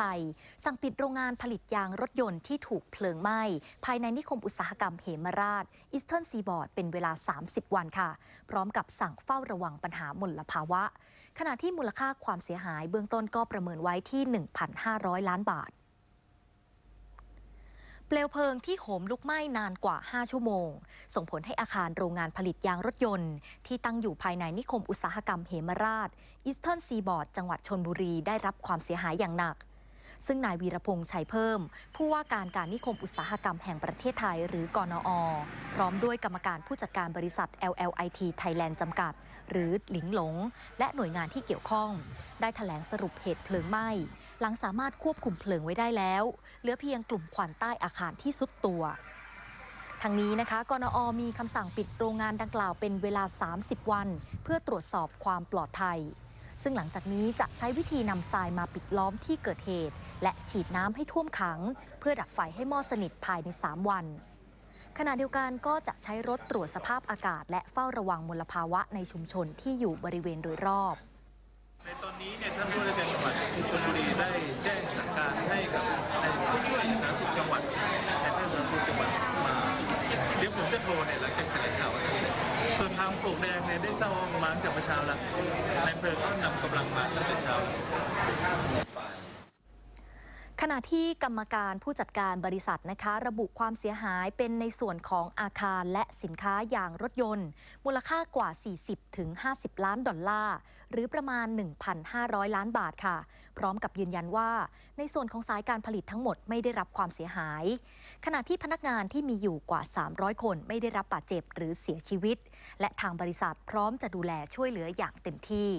ไทยสั่งปิดโรงงานผลิตยางรถยนต์ที่ถูกเพลิงไหม้ ภายในนิคมอุตสาหกรรมเหมราชอิสเทิร์นซีบอร์ดเป็นเวลา 30 วันค่ะ พร้อมกับสั่งเฝ้าระวังปัญหามลภาวะ ขณะที่มูลค่าความเสียหายเบื้องต้นก็ประเมินไว้ที่ 1,500 ล้านบาท เปลวเพลิงที่โหมลุกไหม้นานกว่า 5 ชั่วโมง ส่งผลให้อาคารโรงงานผลิตยางรถยนต์ ที่ตั้งอยู่ภายในนิคมอุตสาหกรรมเหมราชอิสเทิร์นซีบอร์ดจังหวัดชนบุรีได้รับความเสียหายอย่างหนัก ซึ่งนายวีรพงษ์ชัยเพิ่ม ผู้ว่าการการนิคมอุตสาหกรรมแห่งประเทศไทย หรือกนอ พร้อมด้วยกรรมการผู้จัดการบริษัท LLIT Thailand จำกัด หรือหลิงหลง และหน่วยงานที่เกี่ยวข้อง ได้แถลงสรุปเหตุเพลิงไหม้ หลังสามารถควบคุมเพลิงไว้ได้แล้ว เหลือเพียงกลุ่มควันใต้อาคารที่สุดตัวทางนี้นะคะกนอมีคำสั่งปิดโรงงานดังกล่าวเป็นเวลา 30 วัน เพื่อตรวจสอบความปลอดภัย ซึ่งหลังจากนี้จะใช้วิธีนำทรายมาปิดล้อมที่เกิดเหตุ และฉีดน้ำให้ท่วมขัง เพื่อดับไฟให้มอสนิทภายใน 3 วัน ขณะเดียวกันก็จะใช้รถตรวจสภาพอากาศ และเฝ้าระวังมลภาวะในชุมชนที่อยู่บริเวณโดยรอบ ในตอนนี้เนี่ยท่านผู้ว่าราชการจังหวัดชลบุรีได้แจ้งสั่งการให้กับผู้ช่วยสาธารณสุขจังหวัดและท่านสาธารณสุขจังหวัดมาเดี๋ยวผมจะโทรเนี่ยหลังจาก ส่วนทางปลูกแดงเนี่ยได้เศร้ามาตั้งแต่เมื่อเช้าแล้วนายเพลิงก็นำกำลังมาตั้งแต่เช้า ขณะที่กรรมการผู้จัดการบริษัทนะคะ ระบุความเสียหายเป็นในส่วนของอาคารและสินค้าอย่างรถยนต์ มูลค่ากว่า 40ถึง50 ล้านดอลลาร์ หรือประมาณ 1,500 ล้านบาทค่ะ พร้อมกับยืนยันว่า ในส่วนของสายการผลิตทั้งหมดไม่ได้รับความเสียหาย ขณะที่พนักงานที่มีอยู่กว่า 300 คนไม่ได้รับบาดเจ็บหรือเสียชีวิต และทางบริษัทพร้อมจะดูแลช่วยเหลืออย่างเต็มที่